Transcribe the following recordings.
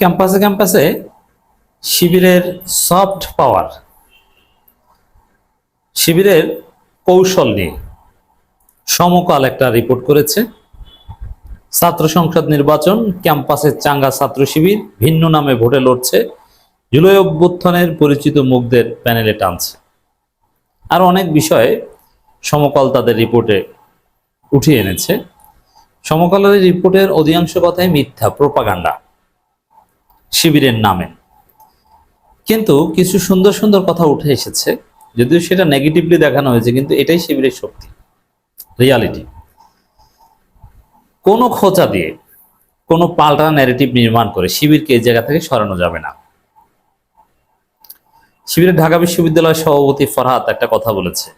ক্যাম্পাসে ক্যাম্পাসে শিবিরের সফট পাওয়ার, শিবিরের কৌশল নিয়ে সমকাল একটা রিপোর্ট করেছে। ছাত্র সংসদ নির্বাচন ক্যাম্পাসে চাঙ্গা ছাত্র শিবির ভিন্ন নামে ভোটে লড়ছে, জুলাই অভ্যুত্থানের পরিচিত মুখদের প্যানেলে টানছে। আর অনেক বিষয়ে সমকাল তাদের রিপোর্টে উঠিয়ে এনেছে। সমকালের রিপোর্টের অধিকাংশ কথাই মিথ্যা, প্রোপাগান্ডা। শিবিরের নামে। কিন্তু কিছু সুন্দর সুন্দর কথা উঠে এসেছে, যদিও সেটা নেগেটিভলি দেখানো হয়েছে, কিন্তু এটাই শিবিরের শক্তি রিয়ালিটি কোনো খোঁচা দিয়ে কোনো পাল্টা ন্যারেটিভ নির্মাণ করে শিবিরকে এই জায়গা থেকে সরানো যাবে না। শিবিরের ঢাকা বিশ্ববিদ্যালয়ের সভাপতি ফরহাদ একটা কথা বলেছে।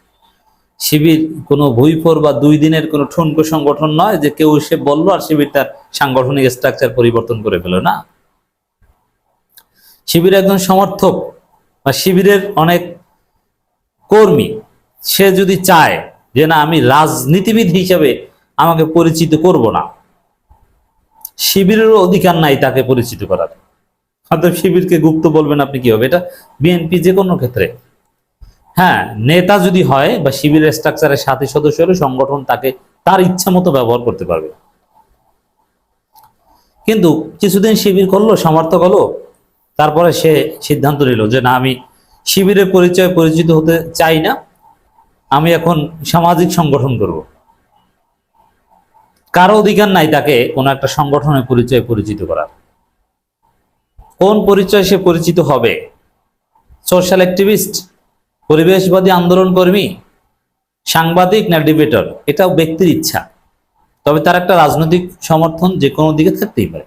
শিবির কোনো ভুইফোর বা দুই দিনের কোনো ঠুনকো সংগঠন নয় যে কেউ এসে বলল আর শিবির তার সাংগঠনিক স্ট্রাকচার পরিবর্তন করে ফেলো, না। শিবির একজন সমর্থক বা শিবিরের অনেক কর্মী, সে যদি চায় যে না, আমি রাজনীতিবিদ হিসেবে আমাকে পরিচিত করব না, শিবিরেরও অধিকার নাই তাকে পরিচিত করার। অর্থাৎ শিবিরকে গুপ্ত বলবেন আপনি কি হবে এটা বিএনপি যে কোনো ক্ষেত্রে। হ্যাঁ নেতা যদি হয় বা শিবিরের স্ট্রাকচারের সাথে সদস্য হলে সংগঠন তাকে তার ইচ্ছা মতো ব্যবহার করতে পারবে। কিন্তু কিছুদিন শিবির করল, সমর্থক হলো তারপরে সে সিদ্ধান্ত নিল যে না, আমি শিবিরের পরিচয় পরিচিত হতে চাই না, আমি এখন সামাজিক সংগঠন করব। কারও অধিকার নাই তাকে কোনো একটা সংগঠনের পরিচয় পরিচিত করার। কোন পরিচয় সে পরিচিত হবে? সোশ্যাল অ্যাক্টিভিস্ট পরিবেশবাদী আন্দোলন কর্মী, সাংবাদিক না ডিবেটর এটাও ব্যক্তির ইচ্ছা। তবে তার একটা রাজনৈতিক সমর্থন যে কোনো দিকে থাকতেই পারে।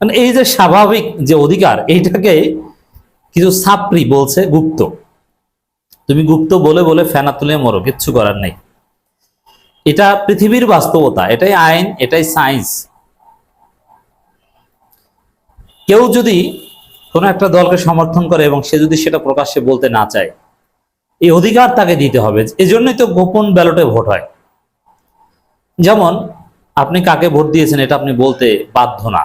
মানে এই যে স্বাভাবিক যে অধিকার, এইটাকে কিছু ছাত্রী বলছে গুপ্ত। তুমি গুপ্ত বলে বলে ফেনা তুলে মরো, কিচ্ছু করার নেই। এটা পৃথিবীর বাস্তবতা, এটাই আইন, এটাই সায়েন্স কেউ যদি কোনো একটা দলকে সমর্থন করে এবং সে যদি সেটা প্রকাশ্যে বলতে না চায়, এই অধিকার তাকে দিতে হবে। এজন্যই তো গোপন ব্যালটে ভোট হয়। যেমন, আপনি কাকে ভোট দিয়েছেন এটা আপনি বলতে বাধ্য না।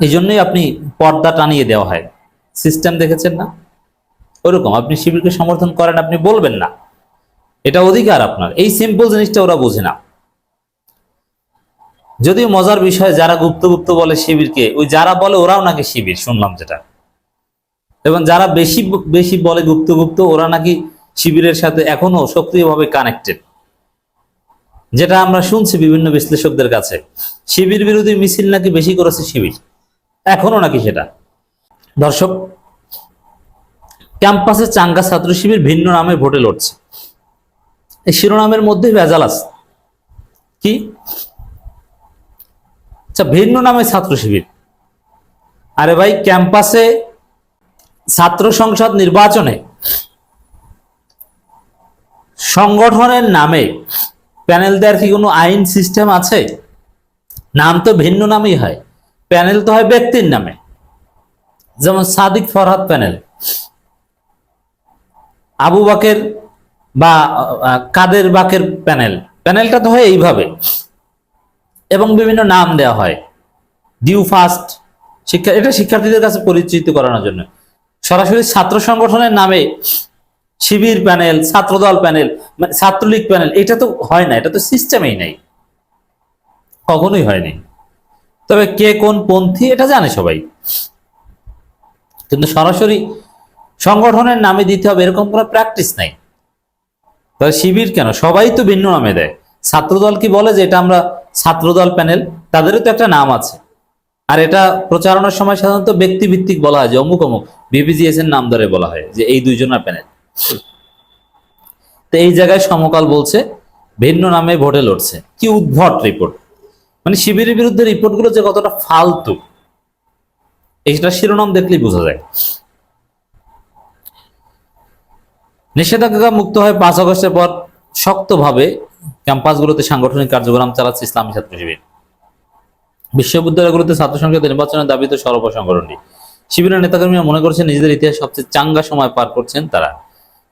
এই জন্যই আপনি পর্দা টানিয়ে দেওয়া হয়। সিস্টেম দেখেছেন না? ওরকম, আপনি শিবিরকে সমর্থন করেন, আপনি বলবেন না। এটা অধিকার আপনার। এই সিম্পল জিনিসটা ওরা বোঝে না। যদিও মজার বিষয়, যারা গুপ্ত গুপ্ত বলে শিবিরকে, ওই যারা বলে ওরাও নাকি শিবির, শুনলাম যেটা। এবং যারা বেশি বেশি বলে গুপ্ত গুপ্ত, ওরা নাকি শিবিরের সাথে এখনও সক্রিয়ভাবে কানেক্টেড যেটা আমরা শুনছি বিভিন্ন বিশ্লেষকদের কাছে। শিবির বিরোধী মিছিল নাকি বেশি করেছে শিবির? এখনও নাকি সেটা? দর্শক, ক্যাম্পাসে চাঙ্গা ছাত্র শিবির ভিন্ন নামে ভোটে লড়ছে। এই শিরোনামের মধ্যে ভেজাল আছে। কি? আচ্ছা ভিন্ন নামে ছাত্র শিবির আরে ভাই, ক্যাম্পাসে ছাত্র সংসদ নির্বাচনে সংগঠনের নামে প্যানেল দেওয়ার কি কোনো আইন সিস্টেম আছে? নাম তো ভিন্ন নামেই হয়। প্যানেল তো হয় ব্যক্তির নামে। যেমন সাদিক ফরহাদ প্যানেল। আবু বাকের বা কাদের বাকের প্যানেল। প্যানেলটা তো হয় এইভাবে। এবং বিভিন্ন নাম দেওয়া হয়। DU first. শিক্ষা, এটা শিক্ষার্থীদের কাছে পরিচিত করানোর জন্য। সরাসরি ছাত্র সংগঠনের নামে শিবির প্যানেল, ছাত্রদল প্যানেল মানে ছাত্রলীগ প্যানেল, এটা তো হয় না, এটা তো সিস্টেমেই নাই। কখনোই হয়নি। তবে কে কোন পন্থী এটা জানে সবাই। কিন্তু সরাসরি সংগঠনের নামে দিতে হবে এরকম কোনো প্র্যাকটিস নাই। তবে শিবির কেন? সবাই তো ভিন্ন নামে দেয়। ছাত্রদল কি বলে যে এটা আমরা ছাত্রদল প্যানেল? তাদেরও তো একটা নাম আছে। আর এটা প্রচারণার সময় সাধারণত ব্যক্তি ভিত্তিক বলা হয় যে অমুক অমুক বিপিজিএস এর নাম ধরে বলা হয় যে এই দুইজনের প্যানেল। তো এই জায়গায় সমকাল বলছে, ভিন্ন নামে ভোটে লড়ছে। কি উদ্ভট রিপোর্ট মানে শিবিরের বিরুদ্ধে রিপোর্টগুলো যে কতটা ফালতু, এইটা শিরোনাম দেখলেই বোঝা যায়। নিষেধাজ্ঞা মুক্ত হয় পাঁচ আগস্টের পর শক্তভাবে ক্যাম্পাসগুলোতে সাংগঠনিক কার্যক্রম চালাচ্ছে ইসলামী ছাত্র শিবির। বিশ্ববিদ্যালয়গুলোতে ছাত্র সংসদ নির্বাচনের দাবিতে সর্ব সংগঠনটি। শিবিরের নেতাকর্মীরা মনে করছেন নিজেদের ইতিহাস সবচেয়ে চাঙ্গা সময় পার করছেন তারা।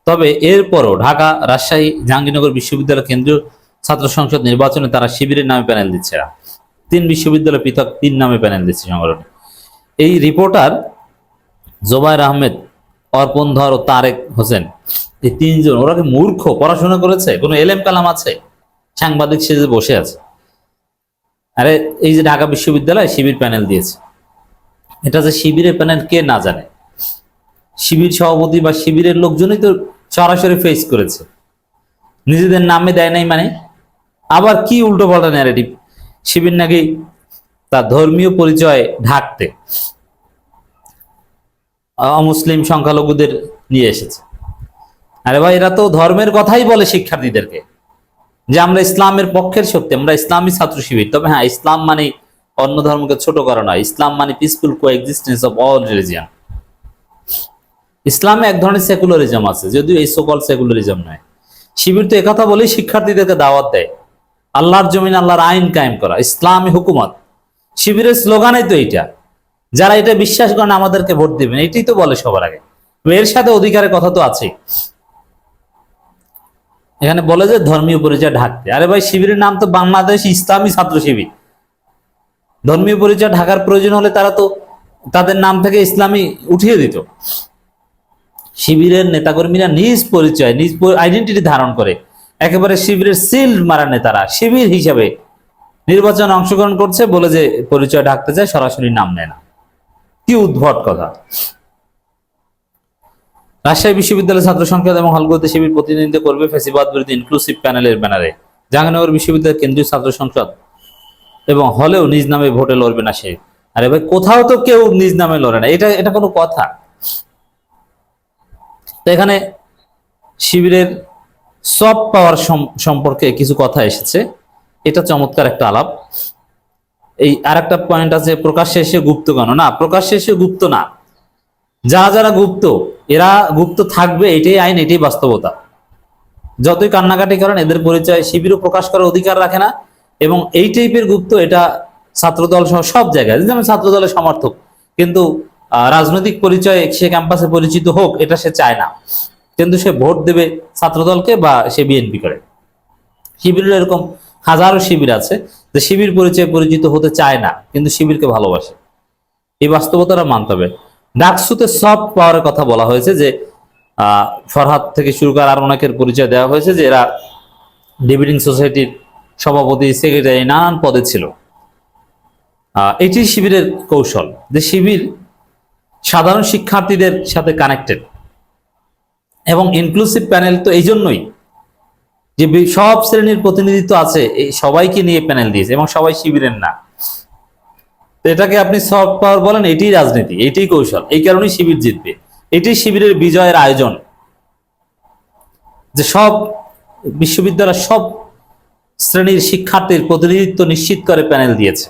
তবে এরপরও ঢাকা, রাজশাহী, জাহাঙ্গীরনগর বিশ্ববিদ্যালয় কেন্দ্রীয় ছাত্র সংসদ নির্বাচনে তারা শিবিরের নামে প্যানেল দিচ্ছে না। তিন বিশ্ববিদ্যালয় পৃথক তিন নামে প্যানেল দিচ্ছে সংগঠন এই রিপোর্টার জোবায়ের আহমেদ অর্পণ ধর ও তারেক হোসেন, এই তিনজন, ওরা কি মূর্খ? পড়াশোনা করেছে? কোনো এলেম কালাম আছে? সাংবাদিক সেজে বসে আছে। আরে, এই যে ঢাকা বিশ্ববিদ্যালয় শিবির প্যানেল দিয়েছে। এটা যে শিবিরের প্যানেল কে না জানে? শিবির সভাপতি বা শিবিরের লোকজনই তো সরাসরি ফেস করেছে। নিজেদের নামে দেয় নাই মানে? আবার কি উল্টো পাল্টা ন্যারেটিভ শিবির নাকি তার ধর্মীয় পরিচয় ঢাকতে অমুসলিম সংখ্যালঘুদের নিয়ে এসেছে। আরে ভাই, এরা তো ধর্মের কথাই বলে শিক্ষার্থীদেরকে যে আমরা ইসলামের পক্ষের শক্তি, আমরা ইসলামী ছাত্র শিবির। তবে হ্যাঁ ইসলাম মানে অন্য ধর্মকে ছোট করা নয়। ইসলাম মানে peaceful coexistence of all religion ইসলামে এক ধরনের সেকুলারিজম আছে, যদিও এই সকল সেকুলারিজম নয়। শিবির তো একথা বলেই শিক্ষার্থীদেরকে দাওয়াত দেয়। আল্লাহর জমিন আল্লাহর আইন কায়েম করা, ইসলামী হুকুমত। শিবিরের স্লোগানই তো এইটা। যারা এটা বিশ্বাস করেন আমাদেরকে ভোট দিবেন, এটাই তো বলে সবার আগে। এর সাথে অধিকারের কথা তো আছেই। এখানে বলে যে ধর্মীয় পরিচয় ঢাকতে। আরে ভাই, শিবিরের নাম তো বাংলাদেশ ইসলামী ছাত্র শিবির। ধর্মীয় পরিচয় ঢাকার প্রয়োজন হলে তারা তো তাদের নাম থেকে ইসলামী উঠিয়ে দিত। শিবিরের নেতাকর্মীরা নিজ পরিচয়, নিজ আইডেন্টিটি ধারণ করে একেবারে শিবিরের সিল মারা নেতারা শিবির হিসাবে নির্বাচনে অংশগ্রহণ করছে বলে যে পরিচয় ডাকতে চায়, সরাসরি নাম নেয় না। কি উদ্ভট কথা। রাজশাহী বিশ্ববিদ্যালয়ের ছাত্র সংসদ এবং হলগুলোতে শিবির প্রতিনিধিত্ব করবে ফেসিবাদ বিরোধী ইনক্লুসিভ প্যানেলের ব্যানারে। জাহাঙ্গীরনগর বিশ্ববিদ্যালয়ের কেন্দ্রীয় ছাত্র সংসদ এবং হলেও নিজ নামে ভোটে লড়বে না সে। আরে ভাই, কোথাও তো কেউ নিজ নামে লড়ে না। এটা এটা কোনো কথা। এখানে শিবিরের সফট পাওয়ার সম্পর্কে কিছু কথা এসেছে। এটা চমৎকার একটা আলাপ। এই আর একটা পয়েন্ট আছে, প্রকাশ্যে এসে গুপ্ত কেন? না, প্রকাশ্যে এসে গুপ্ত না। যারা যারা গুপ্ত, এরা গুপ্ত থাকবে, এটাই আইন, এটাই বাস্তবতা। যতই কান্নাকাটি করেন, এদের পরিচয় শিবিরও প্রকাশ করার অধিকার রাখে না, এবং এই টাইপের গুপ্ত, এটা ছাত্রদল সহ সব জায়গায় যেমন ছাত্রদলের সমর্থক, কিন্তু রাজনৈতিক পরিচয় সে ক্যাম্পাসে পরিচিত হোক, এটা সে চায় না। কিন্তু সে ভোট দেবে ছাত্রদলকে বা সে বিএনপি করে। শিবিরের এরকম হাজারো শিবির আছে, যে শিবির পরিচয় পরিচিত হতে চায় না, কিন্তু শিবিরকে ভালোবাসে। এই বাস্তবতাটা মানতে হবে। ডাকসুতে সফট পাওয়ারের কথা বলা হয়েছে যে ফরহাদ থেকে শুরু করে আর অনেকের পরিচয় দেওয়া হয়েছে যে, এরা ডিবেটিং সোসাইটির সভাপতি, সেক্রেটারি, নানান পদে ছিল। এটি শিবিরের কৌশল, যে শিবির সাধারণ শিক্ষার্থীদের সাথে কানেক্টেড এবং ইনক্লুসিভ প্যানেল তো এই জন্যই যে সব শ্রেণির প্রতিনিধিত্ব আছে, এই সবাইকে নিয়ে প্যানেল দিয়েছে এবং সবাই শিবিরের না। তো এটাকে আপনি সফট পাওয়ার বলেন, এটাই রাজনীতি, এটাই কৌশল, এই কারণেই শিবির জিতবে। এটি শিবিরের বিজয়ের আয়োজন। যে সব বিশ্ববিদ্যালয়ের সব শ্রেণির শিক্ষার্থীর প্রতিনিধিত্ব নিশ্চিত করে প্যানেল দিয়েছে।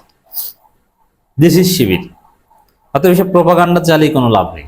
This is Shibir. অতএব এসব প্রপাগান্ডা চালিয়ে কোনো লাভ নেই।